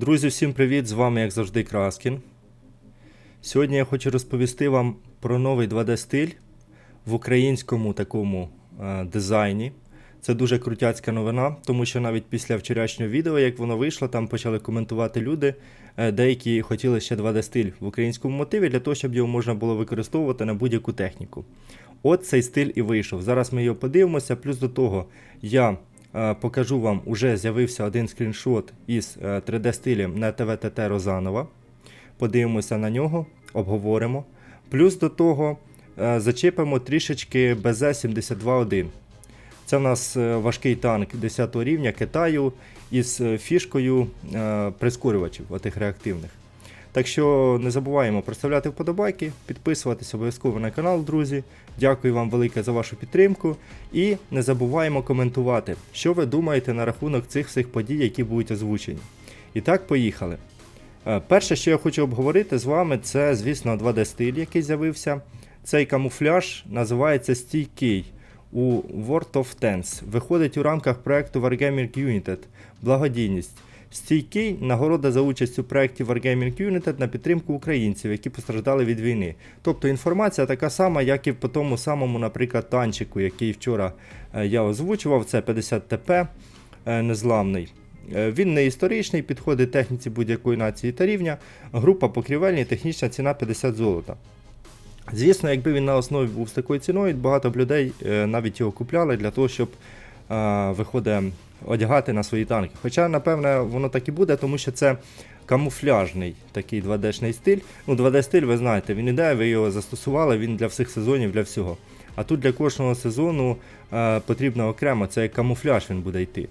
Друзі, всім привіт! З вами, як завжди, Краскін. Сьогодні я хочу розповісти вам про новий 2D-стиль в українському такому е, дизайні. Це дуже крутяцька новина, тому що навіть після вчорашнього відео, як воно вийшло, там почали коментувати люди. е, Деякі хотіли ще 2D-стиль в українському мотиві для того, щоб його можна було використовувати на будь-яку техніку. От цей стиль і вийшов. Зараз ми його подивимося. Плюс до того, я покажу вам, уже з'явився один скріншот із е, 3D-стилем на ТВТТ Розанова. Подивимося на нього, обговоримо. Плюс до того е, зачепимо трішечки БЗ-72-1. Це в нас е, важкий танк 10 рівня Китаю із е, фішкою е, прискорювачів отих реактивних. Так що не забуваємо проставляти вподобайки, підписуватися обов'язково на канал, друзі. Дякую вам велике за вашу підтримку. І не забуваємо коментувати, що ви думаєте на рахунок цих всіх подій, які будуть озвучені. І так, поїхали. Е, Перше, що я хочу обговорити з вами, це, звісно, 2D-стиль, який з'явився. Цей камуфляж називається стійкий у World of Tanks. Виходить у рамках проекту Wargaming United. Благодійність. Стійкий нагорода за участь у проєкті Wargaming United на підтримку українців, які постраждали від війни. Тобто інформація така сама, як і по тому самому, наприклад, танчику, який вчора е, я озвучував, це 50 ТП е, незламний. Е, Він не історичний, підходить техніці будь-якої нації та рівня. Група покрівельні, технічна ціна 50 золота. Звісно, якби він на основі був з такою ціною, багато б людей навіть його купляли для того, щоб виходить одягати на свої танки. Хоча, напевне, воно так і буде, тому що це камуфляжний такий 2D-шний стиль. Ну, 2D-стиль, ви знаєте, він іде, ви його застосували, він для всіх сезонів, для всього. А тут для кожного сезону е, потрібно окремо, це як камуфляж він буде йти.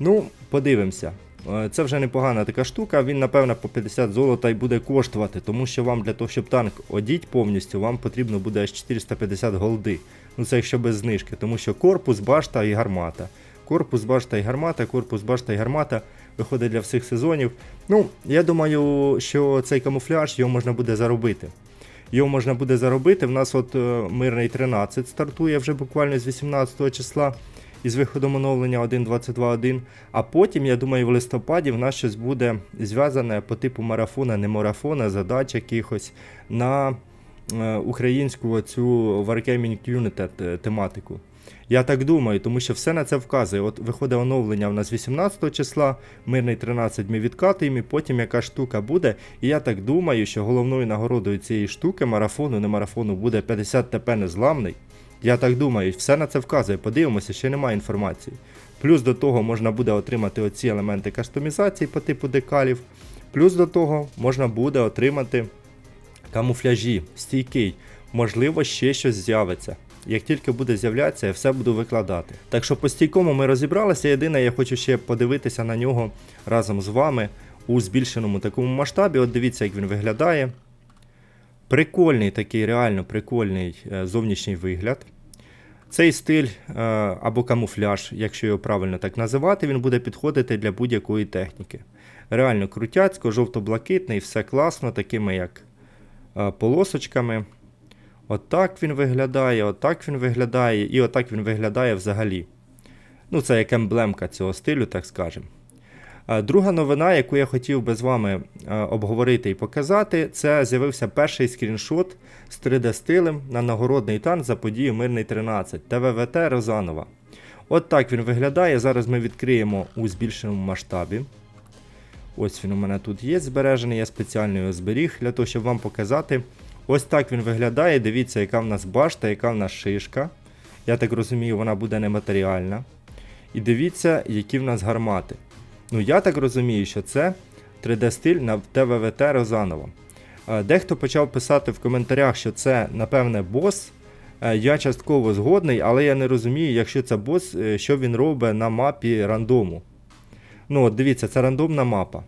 Ну, подивимося. Е, Це вже непогана така штука, він, напевно, по 50 золота і буде коштувати, тому що вам для того, щоб танк одіть повністю, вам потрібно буде аж 450 голди. Ну це якщо без знижки, тому що корпус, башта і гармата. Корпус, башта і гармата, корпус, башта і гармата виходить для всіх сезонів. Ну, я думаю, що цей камуфляж його можна буде заробити. Його можна буде заробити. В нас от е, мирний 13 стартує вже буквально з 18 числа із виходом оновлення 1.22.1. А потім, я думаю, в листопаді в нас щось буде зв'язане по типу марафона, не марафона, задач якихось на е, українську оцю Wargaming United е, тематику. Я так думаю, тому що все на це вказує. От виходить оновлення в нас 18 числа, мирний 13 ми відкатуємо, і потім яка штука буде. І я так думаю, що головною нагородою цієї штуки, марафону, не марафону, буде 50 ТП незламний. Я так думаю, все на це вказує. Подивимося, ще немає інформації. Плюс до того можна буде отримати оці елементи кастомізації по типу декалів. Плюс до того можна буде отримати камуфляжі, стійкий. Можливо, ще щось з'явиться. Як тільки буде з'являтися, я все буду викладати. Так що по стійкому ми розібралися. Єдине, я хочу ще подивитися на нього разом з вами у збільшеному такому масштабі. От дивіться, як він виглядає. Прикольний такий, реально прикольний е, зовнішній вигляд. Цей стиль е, або камуфляж, якщо його правильно так називати, він буде підходити для будь-якої техніки. Реально крутяцько, жовто-блакитний, все класно, такими як е, полосочками. Отак він виглядає, отак він виглядає, і отак він виглядає взагалі. Ну, це як емблемка цього стилю, так скажемо. Е, Друга новина, яку я хотів би з вами е, обговорити і показати, це з'явився перший скріншот з 3D-стилем на нагородний танк за подію Мирний 13 ТВВТ Розанова. От так він виглядає. Зараз ми відкриємо у збільшеному масштабі. Ось він у мене тут є збережений, я спеціально його зберіг для того, щоб вам показати. Ось так він виглядає. Дивіться, яка в нас башта, яка в нас шишка. Я так розумію, вона буде нематеріальна. І дивіться, які в нас гармати. Ну, я так розумію, що це 3D-стиль на ТВВТ Розанова. Е, Дехто почав писати в коментарях, що це, напевне, бос. Е, Я частково згодний, але я не розумію, якщо це бос, е, що він робить на мапі рандому. Ну, от дивіться, це рандомна мапа.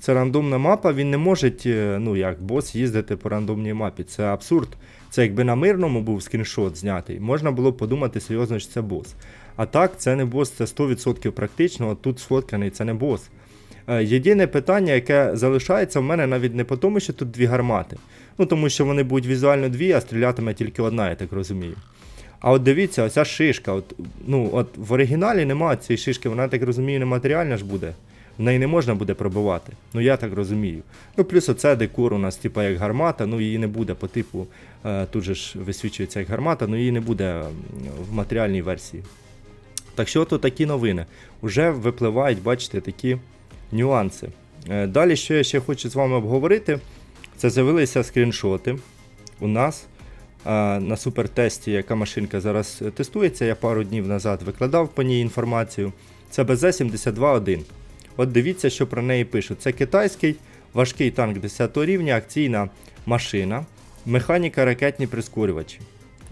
Це рандомна мапа, він не може, е, ну, як бос, їздити по рандомній мапі. Це абсурд. Це якби на мирному був скріншот знятий, можна було б подумати серйозно, що це бос. А так, це не бос, це 100% практично, тут сфотканий, це не бос. Е, Єдине питання, яке залишається в мене навіть не по тому, що тут дві гармати. Ну тому що вони будуть візуально дві, а стрілятиме тільки одна, я так розумію. А от дивіться, оця шишка. От, ну, от В оригіналі немає цієї шишки, вона, я так розумію, нематеріальна ж буде. В неї не можна буде пробивати. Ну я так розумію. Ну плюс оце декор у нас, типа як гармата, ну її не буде по типу, е, тут же ж висвічується як гармата, ну її не буде в матеріальній версії. Так що то такі новини. Уже випливають, бачите, такі нюанси. Е, Далі, що я ще хочу з вами обговорити, це з'явилися скріншоти у нас на супертесті, яка машинка зараз е, тестується. Я пару днів назад викладав по ній інформацію. Це БЗ-72-1. От дивіться, що про неї пишуть. Це китайський важкий танк 10 рівня, акційна машина, механіка ракетні прискорювачі.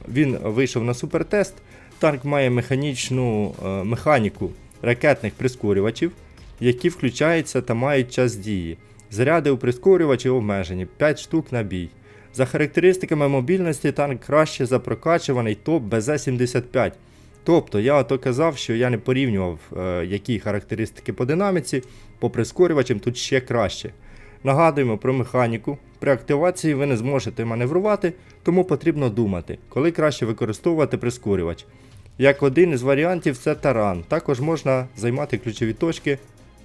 Він вийшов на супертест. Танк має механічну е, механіку ракетних прискорювачів, які включаються та мають час дії. Заряди у прискорювачі обмежені 5 штук на бій. За характеристиками мобільності танк краще запрокачуваний топ БЗ-75. Тобто я ото казав, що я не порівнював, е, які характеристики по динаміці, по прискорювачам тут ще краще. Нагадуємо про механіку. При активації ви не зможете маневрувати, тому потрібно думати, коли краще використовувати прискорювач. Як один із варіантів це таран. Також можна займати ключові точки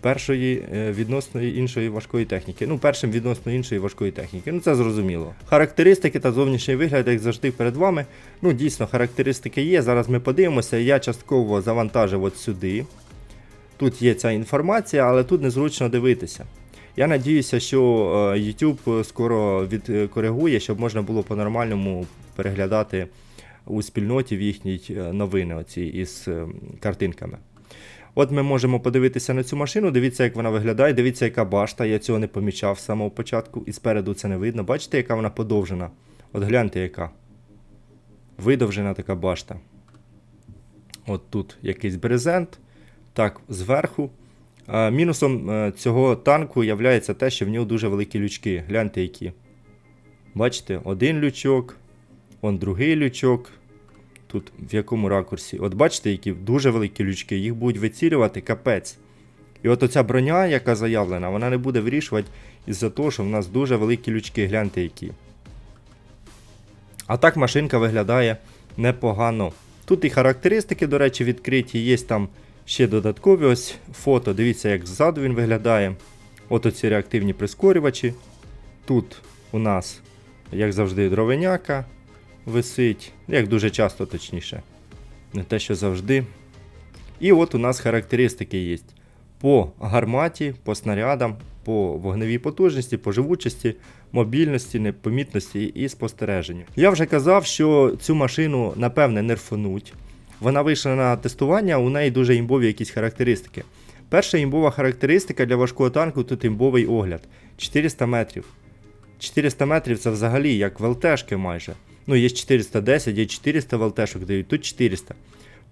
першої е, відносно іншої важкої техніки. Ну, першим відносно іншої важкої техніки. Ну це зрозуміло. Характеристики та зовнішній вигляд, як завжди, перед вами. Ну, дійсно, характеристики є. Зараз ми подивимося. Я частково завантажив от сюди. Тут є ця інформація, але тут незручно дивитися. Я надіюся, що е, YouTube скоро відкоригує, щоб можна було по-нормальному переглядати у спільноті в їхній е, новини оці із е, картинками. От ми можемо подивитися на цю машину, дивіться, як вона виглядає, дивіться, яка башта. Я цього не помічав з самого початку, і спереду це не видно. Бачите, яка вона подовжена? От гляньте, яка. Видовжена така башта. От тут якийсь брезент. Так, зверху. Мінусом е, цього танку є те, що в нього дуже великі лючки. Гляньте, які. Бачите, один лючок, он другий лючок. Тут в якому ракурсі. От бачите, які дуже великі лючки, їх будуть вицілювати капець. І от оця броня, яка заявлена, вона не буде вирішувати із-за того, що в нас дуже великі лючки, гляньте які. А так машинка виглядає непогано. Тут і характеристики, до речі, відкриті, є там ще додаткові ось фото. Дивіться, як ззаду він виглядає. От оці реактивні прискорювачі. Тут у нас, як завжди, дровеняка висить, як дуже часто, точніше. Не те, що завжди. І от у нас характеристики є. По гарматі, по снарядам, по вогневій потужності, по живучості, мобільності, непомітності і спостереженню. Я вже казав, що цю машину, напевне, нерфануть. Вона вийшла на тестування, у неї дуже імбові якісь характеристики. Перша імбова характеристика для важкого танку тут імбовий огляд 400 метрів. 400 метрів це взагалі як ВЛТшки майже. Ну, є 410, є 400 ВЛТшок дають, тут 400.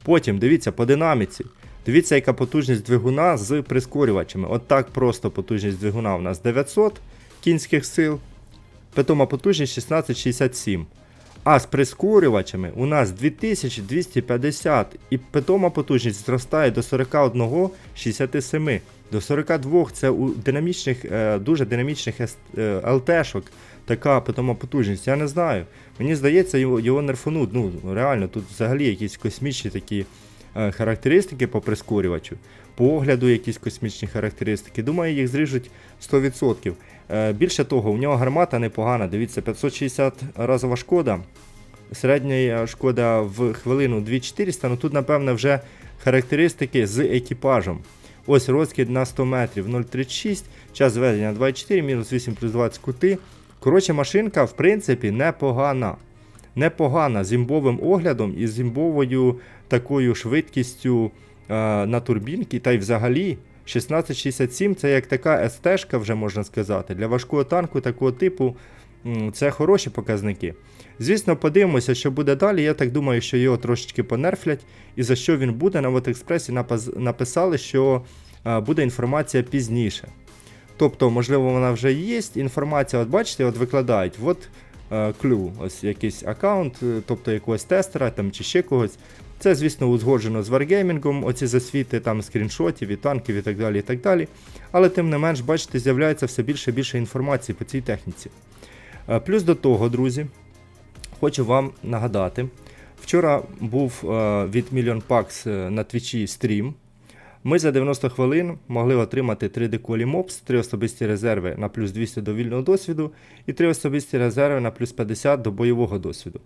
Потім дивіться по динаміці. Дивіться, яка потужність двигуна з прискорювачами. От так просто потужність двигуна у нас 900 кінських сил. Питома потужність 1667. А з прискорювачами у нас 2250 і питома потужність зростає до 41,67. До 42 це у динамічних, е, дуже динамічних е, ЛТшок така питома потужність. Я не знаю. Мені здається, його, його нерфануть. Ну, реально, тут взагалі якісь космічні такі е, характеристики по прискорювачу, по огляду якісь космічні характеристики. Думаю, їх зріжуть 100%. Е, більше того, у нього гармата непогана. Дивіться, 560 разова шкода. Середня шкода в хвилину 2400, ну тут, напевно, вже характеристики з екіпажем. Ось розкид на 100 метрів 0,36, час зведення 24, мінус 8 плюс 20 кути. Коротше, машинка, в принципі, непогана. Непогана з імбовим оглядом і з імбовою такою швидкістю е, на турбінки. Та й взагалі 1667 це як така СТ-шка, вже можна сказати. Для важкого танку такого типу це хороші показники. Звісно, подивимося, що буде далі. Я так думаю, що його трошечки понерфлять. І за що він буде, на Вотекспресі написали, що е, буде інформація пізніше. Тобто, можливо, вона вже є. Інформація, от бачите, от викладають, от е, клю, ось якийсь аккаунт, е, тобто якогось тестера там, чи ще когось. Це, звісно, узгоджено з Wargaming, оці засвіти там скріншотів і танків і так далі. і так далі. Але тим не менш, бачите, з'являється все більше і більше інформації по цій техніці. Е, Плюс до того, друзі, хочу вам нагадати. Вчора був е, від Million Pax е, на твічі стрім. Ми за 90 хвилин могли отримати 3 деколі МОПС, 3 особисті резерви на плюс 200 до вільного досвіду і 3 особисті резерви на плюс 50 до бойового досвіду.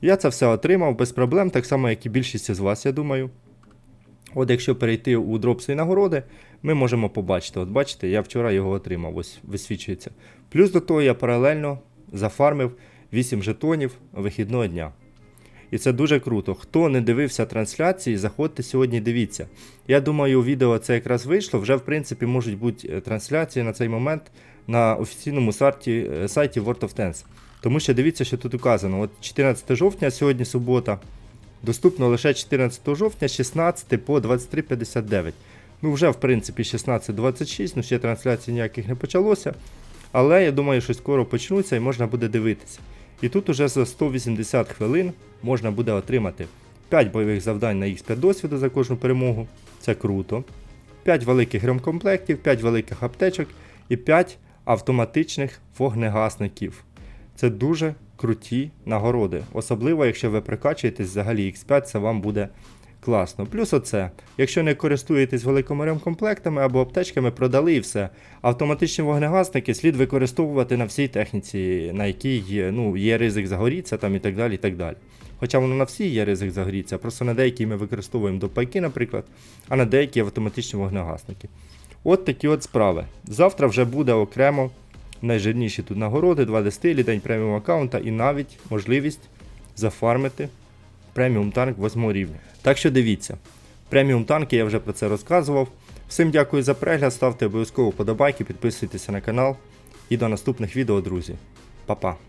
Я це все отримав без проблем, так само, як і більшість із вас, я думаю. От якщо перейти у дропси і нагороди, ми можемо побачити. От бачите, я вчора його отримав, ось висвічується. Плюс до того я паралельно зафармив 8 жетонів вихідного дня. І це дуже круто. Хто не дивився трансляції, заходьте сьогодні, дивіться. Я думаю, відео це якраз вийшло. Вже в принципі можуть бути е, трансляції на цей момент на офіційному сайті, е, сайті World of Tanks. Тому що дивіться, що тут указано. От 14 жовтня, сьогодні субота. Доступно лише 14 жовтня 16 по 23.59. Ну, вже, в принципі, 16.26, ну ще трансляцій ніяких не почалося. Але я думаю, що скоро почнуться і можна буде дивитися. І тут уже за 180 хвилин можна буде отримати 5 бойових завдань на X5 досвіду за кожну перемогу. Це круто. 5 великих ремкомплектів, 5 великих аптечок і 5 автоматичних вогнегасників. Це дуже круті нагороди. Особливо, якщо ви прикачуєтесь взагалі X5, це вам буде класно. Плюс оце, якщо не користуєтесь великими ремкомплектами або аптечками, продали і все. Автоматичні вогнегасники слід використовувати на всій техніці, на якій є, ну, є ризик загорітися там і так далі. і так далі. Хоча воно на всій є ризик загорітися, просто на деякі ми використовуємо допайки, наприклад, а на деякі автоматичні вогнегасники. От такі от справи. Завтра вже буде окремо найжирніші тут нагороди, 2D стилі, день преміум аккаунта і навіть можливість зафармити преміум танк 8 рівня. Так що дивіться, преміум танки я вже про це розказував. Всім дякую за перегляд, ставте обов'язково подобайки, підписуйтеся на канал і до наступних відео, друзі. Па-па!